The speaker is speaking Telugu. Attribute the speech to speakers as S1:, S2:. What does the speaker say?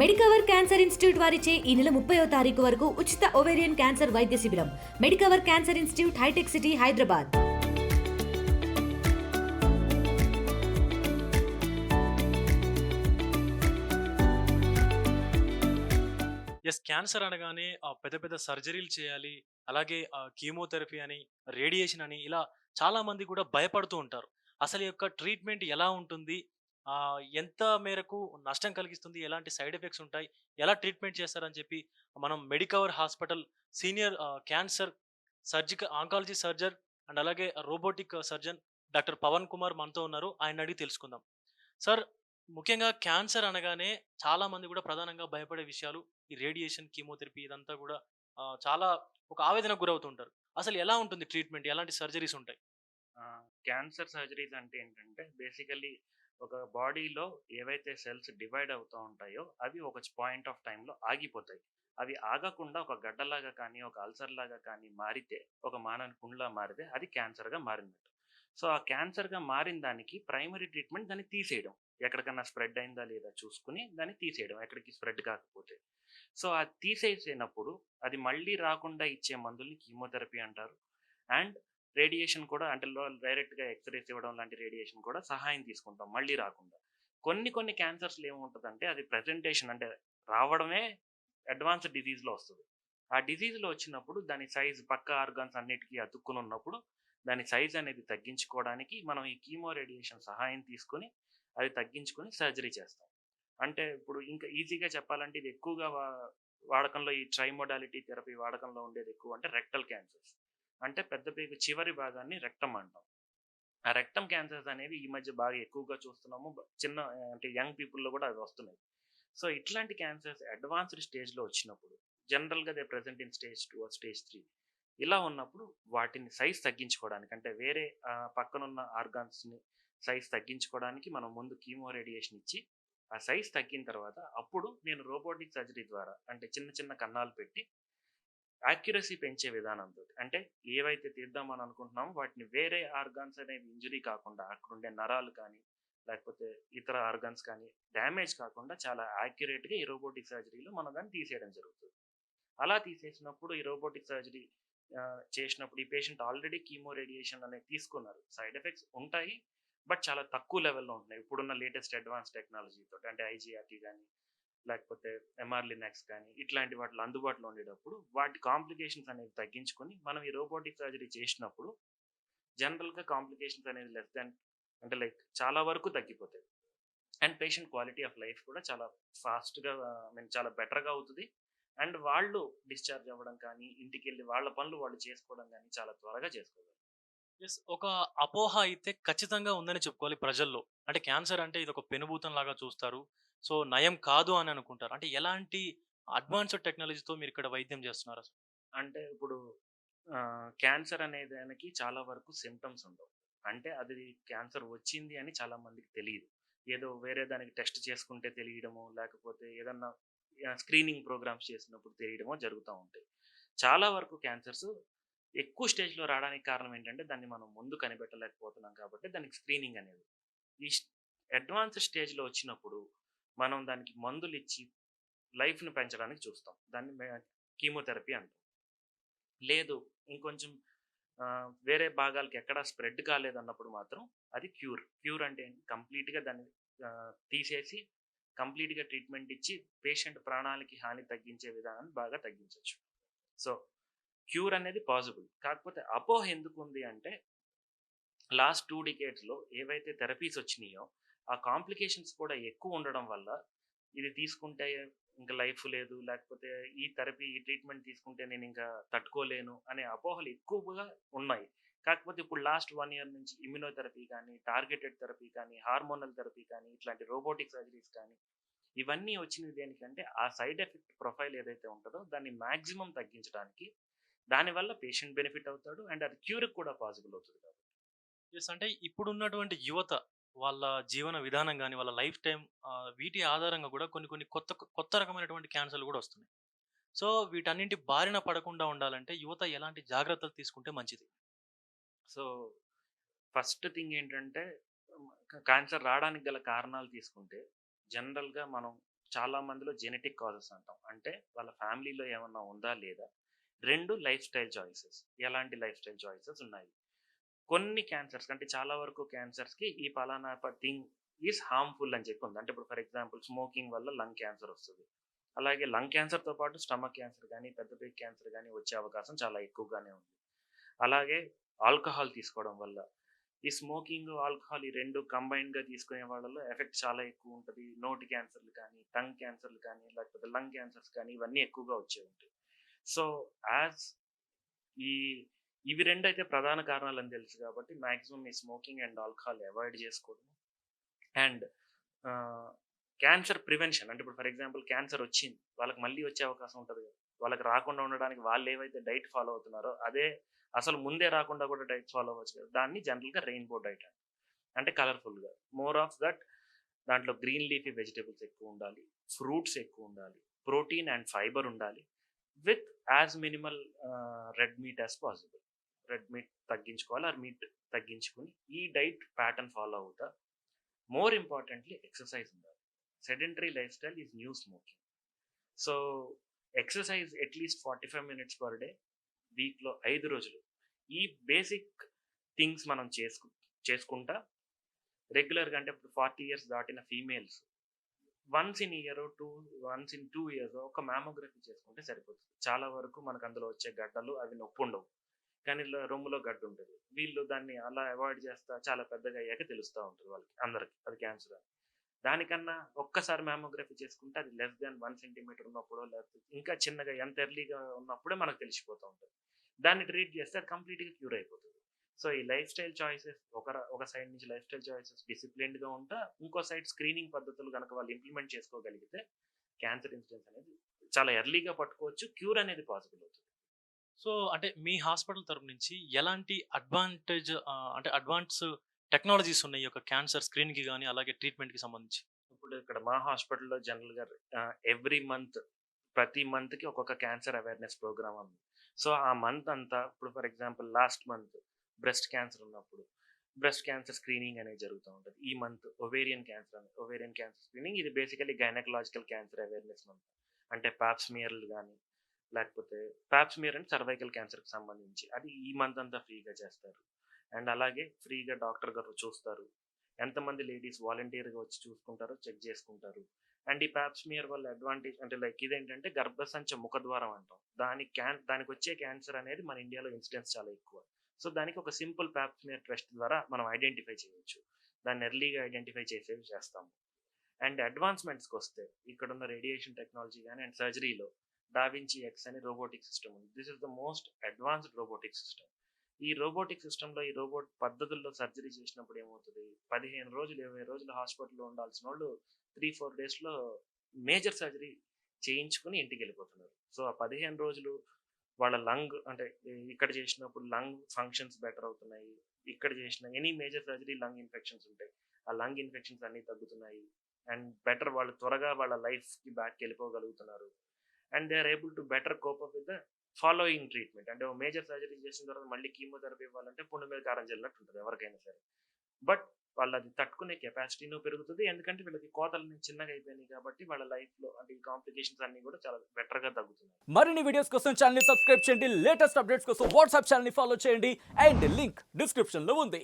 S1: మెడికవర్ క్యాన్సర్ ఇన్స్టిట్యూట్ వారిచే ఈ నెల ముప్పయో తారీఖు వరకు ఉచిత ఓవేరియన్ క్యాన్సర్ వైద్య శిబిరం. Medicover cancer institute hitech city Hyderabad.
S2: Yes cancer అనగానే పెద్ద పెద్ద సర్జరీలు చేయాలి అలాగే కీమోథెరపీ అని రేడియేషన్ అని ఇలా చాలా మంది కూడా భయపడుతూ ఉంటారు. అసలు యొక్క ట్రీట్మెంట్ ఎలా ఉంటుంది? ఎంత మేరకు నష్టం కలిగిస్తుంది? ఎలాంటి సైడ్ ఎఫెక్ట్స్ ఉంటాయి? ఎలా ట్రీట్మెంట్ చేస్తారని చెప్పి మనం Medicover hospital senior cancer surgical oncology surgeon and అలాగే robotic surgeon doctor Pavan Kumar మనతో ఉన్నారు. ఆయన అడిగి తెలుసుకుందాం. సార్ ముఖ్యంగా క్యాన్సర్ అనగానే చాలా మంది కూడా ప్రధానంగా భయపడే విషయాలు ఈ రేడియేషన్ కీమోథెరపీ ఇదంతా కూడా చాలా ఒక ఆవేదనకు గురవుతుంటారు. అసలు ఎలా ఉంటుంది ట్రీట్మెంట్? ఎలాంటి సర్జరీస్ ఉంటాయి?
S3: క్యాన్సర్ సర్జరీస్ అంటే ఏంటంటే బేసికల్లీ ఒక బాడీలో ఏవైతే సెల్స్ డివైడ్ అవుతూ ఉంటాయో అవి ఒక పాయింట్ ఆఫ్ టైంలో ఆగిపోతాయి. అవి ఆగకుండా ఒక గడ్డలాగా కానీ ఒక అల్సర్ లాగా కానీ మారితే ఒక మానని పుండ్లా మారితే అది క్యాన్సర్గా మారినట్టు. సో ఆ క్యాన్సర్గా మారిన దానికి ప్రైమరీ ట్రీట్మెంట్ దాన్ని తీసేయడం. ఎక్కడికన్నా స్ప్రెడ్ అయిందా లేదా చూసుకుని దాన్ని తీసేయడం. ఎక్కడికి స్ప్రెడ్ కాకపోతే. సో అది తీసేసినప్పుడు అది మళ్ళీ రాకుండా ఇచ్చే మందుల్ని కీమోథెరపీ అంటారు. అండ్ రేడియేషన్ కూడా అంటే డైరెక్ట్గా ఎక్స్రేస్ ఇవ్వడం లాంటి రేడియేషన్ కూడా సహాయం తీసుకుంటాం మళ్ళీ రాకుండా. కొన్ని కొన్ని క్యాన్సర్స్లో ఏముంటుందంటే అది ప్రజెంటేషన్ అంటే రావడమే అడ్వాన్స్డ్ డిజీజ్లో వస్తుంది. ఆ డిజీజ్లో వచ్చినప్పుడు దాని సైజ్ పక్క ఆర్గాన్స్ అన్నిటికీ అతుక్కుని ఉన్నప్పుడు దాని సైజ్ అనేది తగ్గించుకోవడానికి మనం ఈ కీమో రేడియేషన్ సహాయం తీసుకొని అది తగ్గించుకొని సర్జరీ చేస్తాం. అంటే ఇప్పుడు ఇంకా ఈజీగా చెప్పాలంటే ఇది ఎక్కువగా వా- వాడకంలో ఈ ట్రైమోడాలిటీ థెరపీ వాడకంలో ఉండేది ఎక్కువ అంటే రెక్టల్ క్యాన్సర్స్. అంటే పెద్ద పేగు చివరి భాగాన్ని రెక్టం అంటాం. ఆ రెక్టమ్ క్యాన్సర్స్ అనేవి ఈ మధ్య బాగా ఎక్కువగా చూస్తున్నాము. చిన్న అంటే యంగ్ పీపుల్లో కూడా అవి వస్తున్నాయి. సో ఇట్లాంటి క్యాన్సర్స్ అడ్వాన్స్డ్ స్టేజ్లో వచ్చినప్పుడు జనరల్గా they present in stage two stage three ఇలా ఉన్నప్పుడు వాటిని సైజ్ తగ్గించుకోవడానికి అంటే వేరే పక్కనున్న ఆర్గాన్స్ని సైజ్ తగ్గించుకోవడానికి మనం ముందు కీమో రేడియేషన్ ఇచ్చి ఆ సైజ్ తగ్గిన తర్వాత అప్పుడు నేను రోబోటిక్ సర్జరీ ద్వారా అంటే చిన్న చిన్న కన్నాలు పెట్టి యాక్యురసీ పెంచే విధానంతో అంటే ఏవైతే తీద్దామని అనుకుంటున్నామో వాటిని వేరే ఆర్గాన్స్ అనేవి ఇంజురీ కాకుండా అక్కడ ఉండే నరాలు కానీ లేకపోతే ఇతర ఆర్గాన్స్ కానీ డ్యామేజ్ కాకుండా చాలా యాక్యురేట్గా ఈ రోబోటిక్ సర్జరీలో మనం దాన్ని తీసేయడం జరుగుతుంది. అలా తీసేసినప్పుడు ఈ రోబోటిక్ సర్జరీ చేసినప్పుడు ఈ పేషెంట్ ఆల్రెడీ కీమో రేడియేషన్ అనేది తీసుకున్నారు. సైడ్ ఎఫెక్ట్స్ ఉంటాయి బట్ చాలా తక్కువ లెవెల్లో ఉంటున్నాయి. ఇప్పుడున్న లేటెస్ట్ అడ్వాన్స్ టెక్నాలజీతో అంటే ఐజీఆర్టీ కానీ లేకపోతే ఎంఆర్ లినాక్స్ కానీ ఇట్లాంటి వాటిలో అందుబాటులో ఉండేటప్పుడు వాటి కాంప్లికేషన్స్ అనేవి తగ్గించుకొని మనం ఈ రోబోటిక్ సర్జరీ చేసినప్పుడు జనరల్గా కాంప్లికేషన్స్ అనేది లెస్ దాన్ అంటే లైక్ చాలా వరకు తగ్గిపోతాయి. And patient quality of life కూడా చాలా ఫాస్ట్గా మీన్ చాలా బెటర్గా అవుతుంది. అండ్ వాళ్ళు డిశ్చార్జ్ అవ్వడం కానీ ఇంటికి వెళ్ళి వాళ్ళ పనులు వాళ్ళు చేసుకోవడం కానీ చాలా త్వరగా చేసుకోగలరు
S2: ఎస్ ఒక అపోహ అయితే ఖచ్చితంగా ఉందని చెప్పుకోవాలి ప్రజల్లో. అంటే క్యాన్సర్ అంటే ఇది ఒక పెనుభూతం లాగా చూస్తారు. సో నయం కాదు అని అనుకుంటారు. అంటే ఎలాంటి అడ్వాన్స్డ్ టెక్నాలజీతో మీరు ఇక్కడ వైద్యం చేస్తున్నారు అసలు?
S3: అంటే ఇప్పుడు క్యాన్సర్ అనే దానికి చాలా వరకు సిమ్టమ్స్ ఉండవు. అంటే అది క్యాన్సర్ వచ్చింది అని చాలా మందికి తెలియదు ఏదో వేరే దానికి టెస్ట్ చేసుకుంటే తెలియడమో లేకపోతే ఏదన్నా స్క్రీనింగ్ ప్రోగ్రామ్స్ చేసినప్పుడు తెలియడమో జరుగుతూ ఉంటాయి. చాలా వరకు క్యాన్సర్స్ ఎక్కువ స్టేజ్లో రావడానికి కారణం ఏంటంటే దాన్ని మనం ముందు కనిపెట్టలేకపోతున్నాం కాబట్టి దానికి స్క్రీనింగ్ అనేది. ఈ అడ్వాన్స్ స్టేజ్లో వచ్చినప్పుడు మనం దానికి మందులు ఇచ్చి లైఫ్ని పెంచడానికి చూస్తాం. దాన్ని కీమోథెరపీ అంటాం. లేదు ఇంకొంచెం వేరే భాగాలకి ఎక్కడా స్ప్రెడ్ కాలేదన్నప్పుడు మాత్రం అది క్యూర్. క్యూర్ అంటే కంప్లీట్గా దాన్ని తీసేసి కంప్లీట్గా ట్రీట్మెంట్ ఇచ్చి పేషెంట్ ప్రాణాలకి హాని తగ్గించే విధానాన్ని బాగా తగ్గించవచ్చు సో క్యూర్ అనేది పాసిబుల్. కాకపోతే అపోహ ఎందుకు ఉంది అంటే లాస్ట్ టూ డికేట్స్లో ఏవైతే థెరపీస్ వచ్చినాయో ఆ కాంప్లికేషన్స్ కూడా ఎక్కువ ఉండడం వల్ల ఇది తీసుకుంటే ఇంకా లైఫ్ లేదు లేకపోతే ఈ థెరపీ ఈ ట్రీట్మెంట్ తీసుకుంటే నేను ఇంకా తట్టుకోలేను అనే అపోహలు ఎక్కువగా ఉన్నాయి. కాకపోతే ఇప్పుడు లాస్ట్ వన్ ఇయర్ నుంచి ఇమ్యునోథెరపీ కానీ టార్గెటెడ్ థెరపీ కానీ హార్మోనల్ థెరపీ కానీ ఇట్లాంటి రోబోటిక్ సర్జరీస్ కానీ ఇవన్నీ వచ్చినవి దేనికంటే ఆ సైడ్ ఎఫెక్ట్ ప్రొఫైల్ ఏదైతే ఉంటుందో దాన్ని మ్యాక్సిమం తగ్గించడానికి దానివల్ల పేషెంట్ బెనిఫిట్ అవుతాడు అండ్ అది క్యూర్ కూడా పాసిబుల్ అవుతుంది కాబట్టి.
S2: ఎస్ అంటే ఇప్పుడున్నటువంటి యువత వాళ్ళ జీవన విధానం కానీ వాళ్ళ లైఫ్ టైం వీటి ఆధారంగా కూడా కొన్ని కొన్ని కొత్త కొత్త రకమైనటువంటి క్యాన్సర్లు కూడా వస్తున్నాయి. సో వీటన్నింటి బారిన పడకుండా ఉండాలంటే యువత ఎలాంటి జాగ్రత్తలు తీసుకుంటే మంచిది?
S3: సో ఫస్ట్ థింగ్ ఏంటంటే క్యాన్సర్ రావడానికి గల కారణాలు తీసుకుంటే జనరల్గా మనం చాలా మందిలో జెనెటిక్ కాజెస్ అంటాం. అంటే వాళ్ళ ఫ్యామిలీలో ఏమన్నా ఉందా లేదా? రెండు లైఫ్ స్టైల్ చాయిసెస్. ఎలాంటి లైఫ్ స్టైల్ చాయిసెస్ ఉన్నాయి? కొన్ని క్యాన్సర్స్ అంటే చాలా వరకు క్యాన్సర్స్కి ఈ పలానా థింగ్ ఈజ్ హార్మ్ఫుల్ అని చెప్పి ఉంది. అంటే ఇప్పుడు ఫర్ ఎగ్జాంపుల్ స్మోకింగ్ వల్ల లంగ్ క్యాన్సర్ వస్తుంది. అలాగే లంగ్ క్యాన్సర్తో పాటు స్టమక్ క్యాన్సర్ కానీ పెద్ద పెద్ద క్యాన్సర్ కానీ వచ్చే అవకాశం చాలా ఎక్కువగానే ఉంది. అలాగే ఆల్కహాల్ తీసుకోవడం వల్ల ఈ స్మోకింగ్ ఆల్కహాల్ ఈ రెండు కంబైన్గా తీసుకునే వాళ్ళలో ఎఫెక్ట్ చాలా ఎక్కువ ఉంటుంది. నోటి క్యాన్సర్లు కానీ టంగ్ క్యాన్సర్లు కానీ లేకపోతే లంగ్ క్యాన్సర్స్ కానీ ఇవన్నీ ఎక్కువగా వచ్చే ఉంటాయి. సో యాజ్ ఈ ఇవి రెండు అయితే ప్రధాన కారణాలు అని తెలుసు కాబట్టి మ్యాక్సిమం ఈ స్మోకింగ్ అండ్ ఆల్కహాల్ అవాయిడ్ చేసుకోవడం. అండ్ క్యాన్సర్ ప్రివెన్షన్ అంటే ఇప్పుడు ఫర్ ఎగ్జాంపుల్ క్యాన్సర్ వచ్చింది వాళ్ళకి మళ్ళీ వచ్చే అవకాశం ఉంటుంది కదా. వాళ్ళకి రాకుండా ఉండడానికి వాళ్ళు ఏవైతే డైట్ ఫాలో అవుతున్నారో అదే అసలు ముందే రాకుండా కూడా డైట్ ఫాలో అవ్వచ్చు కదా. దాన్ని జనరల్గా రెయిన్బో డైట్ అంట అంటే కలర్ఫుల్గా. మోర్ ఆఫ్ దట్ దాంట్లో గ్రీన్ లీఫీ వెజిటేబుల్స్ ఎక్కువ ఉండాలి ఫ్రూట్స్ ఎక్కువ ఉండాలి ప్రోటీన్ అండ్ ఫైబర్ ఉండాలి. With as minimal red meat as possible. Red meat తగ్గించుకోవాలి ఆ మీట్ తగ్గించుకుని ఈ డైట్ ప్యాటర్న్ ఫాలో అవుతా. మోర్ ఇంపార్టెంట్లీ ఎక్సర్సైజ్ ఉండాలి. Sedentary life style is new smoking. So exercise at least forty five minutes per day వీక్లో ఐదు రోజులు. ఈ బేసిక్ థింగ్స్ మనం చేసుకు చేసుకుంటా. రెగ్యులర్గా అంటే ఇప్పుడు ఫార్టీ ఇయర్స్ దాటిన females once in year two once in two years ఒక మ్యామోగ్రఫీ చేసుకుంటే సరిపోతుంది. చాలా వరకు మనకు అందులో వచ్చే గడ్డలు అవి నొప్పి ఉండవు. కానీ రొమ్ములో గడ్డ ఉంటుంది. వీళ్ళు దాన్ని అలా అవాయిడ్ చేస్తా చాలా పెద్దగా అయ్యాక తెలుస్తూ ఉంటుంది వాళ్ళకి అందరికి. అది క్యాన్సర్ అని. దానికన్నా ఒక్కసారి మ్యామోగ్రఫీ చేసుకుంటే అది లెస్ దాన్ వన్ సెంటీమీటర్ ఉన్నప్పుడు లేకపోతే ఇంకా చిన్నగా ఎంత ఎర్లీగా ఉన్నప్పుడే మనకు తెలిసిపోతూ ఉంటుంది. దాన్ని ట్రీట్ చేస్తే అది కంప్లీట్గా క్యూర్ అయిపోతుంది. సో ఈ లైఫ్ స్టైల్ చాయిసెస్ ఒక ఒక సైడ్ నుంచి లైఫ్ స్టైల్ చాయిసెస్ డిసిప్లిన్డ్గా ఉంటా. ఇంకో సైడ్ స్క్రీనింగ్ పద్ధతులు కనుక వాళ్ళు ఇంప్లిమెంట్ చేసుకోగలిగితే క్యాన్సర్ ఇన్సిడెన్స్ అనేది చాలా ఎర్లీగా పట్టుకోవచ్చు. క్యూర్ అనేది పాసిబుల్ అవుతుంది.
S2: సో అంటే మీ హాస్పిటల్ తరపు నుంచి ఎలాంటి అడ్వాంటేజ్ అంటే అడ్వాన్స్ టెక్నాలజీస్ ఉన్నాయి యొక్క క్యాన్సర్ స్క్రీన్కి కానీ అలాగే ట్రీట్మెంట్కి సంబంధించి?
S3: ఇప్పుడు ఇక్కడ మా హాస్పిటల్లో జనరల్గా ఎవ్రీ మంత్ ప్రతి మంత్కి ఒక్కొక్క క్యాన్సర్ అవేర్నెస్ ప్రోగ్రామ్ ఉంది. సో ఆ మంత్ అంతా ఇప్పుడు for example last month breast cancer ఉన్నప్పుడు బ్రెస్ట్ క్యాన్సర్ స్క్రీనింగ్ అనేది జరుగుతూ ఉంటుంది. ఈ మంత్ ఒవేరియన్ క్యాన్సర్ అని ఒవేరియన్ క్యాన్సర్ స్క్రీనింగ్ ఇది basically gynaecological cancer awareness month. అంటే పాప్స్మియర్లు కానీ లేకపోతే పాప్స్మియర్ అంటే సర్వైకల్ క్యాన్సర్కి సంబంధించి. అది ఈ మంత్ అంతా ఫ్రీగా చేస్తారు. అండ్ అలాగే ఫ్రీగా డాక్టర్ గారు చూస్తారు. ఎంతమంది లేడీస్ వాలంటీర్గా వచ్చి చూసుకుంటారో చెక్ చేసుకుంటారు. అండ్ ఈ ప్యాప్స్మియర్ వల్ల అడ్వాంటేజ్ అంటే లైక్ ఇదేంటంటే గర్భసంచ ముఖద్వారం అంటాం. దాని క్యాన్ దానికి వచ్చే క్యాన్సర్ అనేది మన ఇండియాలో ఇన్సిడెన్స్ చాలా ఎక్కువ. సో దానికి ఒక సింపుల్ ప్యాప్స్మియర్ టెస్ట్ ద్వారా మనం ఐడెంటిఫై చేయొచ్చు. దాన్ని ఎర్లీగా ఐడెంటిఫై చేసేవి చేస్తాము. అండ్ అడ్వాన్స్మెంట్స్కి వస్తే ఇక్కడ ఉన్న రేడియేషన్ టెక్నాలజీ కానీ అండ్ సర్జరీలో డావించి ఎక్స్ అనే రోబోటిక్ సిస్టమ్ ఉంది. This is the most advanced robotic system. ఈ రోబోటిక్ సిస్టంలో ఈ రోబోట్ పద్ధతుల్లో సర్జరీ చేసినప్పుడు ఏమవుతుంది? పదిహేను రోజులు ఇరవై రోజులు హాస్పిటల్లో ఉండాల్సిన వాళ్ళు త్రీ ఫోర్ డేస్లో మేజర్ సర్జరీ చేయించుకుని ఇంటికి వెళ్ళిపోతున్నారు సో ఆ పదిహేను రోజులు వాళ్ళ లంగ్ అంటే ఇక్కడ చేసినప్పుడు లంగ్ ఫంక్షన్స్ బెటర్ అవుతున్నాయి. ఇక్కడ చేసిన any major surgery lung infections ఉంటాయి. ఆ లంగ్ ఇన్ఫెక్షన్స్ అన్నీ తగ్గుతున్నాయి. అండ్ బెటర్ వాళ్ళు త్వరగా వాళ్ళ లైఫ్కి back వెళ్ళిపోగలుగుతున్నారు. And they are able to better cope with the following treatment. అంటే మేజర్ సర్జరీ చేసిన తర్వాత మళ్ళీ కీమోథెరపీ ఇవ్వాలంటే పుండు మీద కారం చెల్లినట్టు ఉంటుంది ఎవరికైనా సరే. బట్ వాళ్ళు అది తట్టుకునే కెపాసిటీను పెరుగుతుంది. ఎందుకంటే వీళ్ళకి కోతలు చిన్నగా అయిపోయినాయి కాబట్టి వాళ్ళ లైఫ్లో అంటే ఈ కాంప్లికేషన్స్ అన్ని కూడా చాలా బెటర్గా తగ్గుతున్నాయి.
S4: మరిన్ని వీడియోస్ కోసం ఛానల్ని సబ్స్క్రైబ్ చేయండి. లేటెస్ట్ అప్డేట్స్ కోసం వాట్సాప్ ఛానల్ని ఫాలో చేయండి. అండ్ లింక్ డిస్క్రిప్షన్లో ఉంది.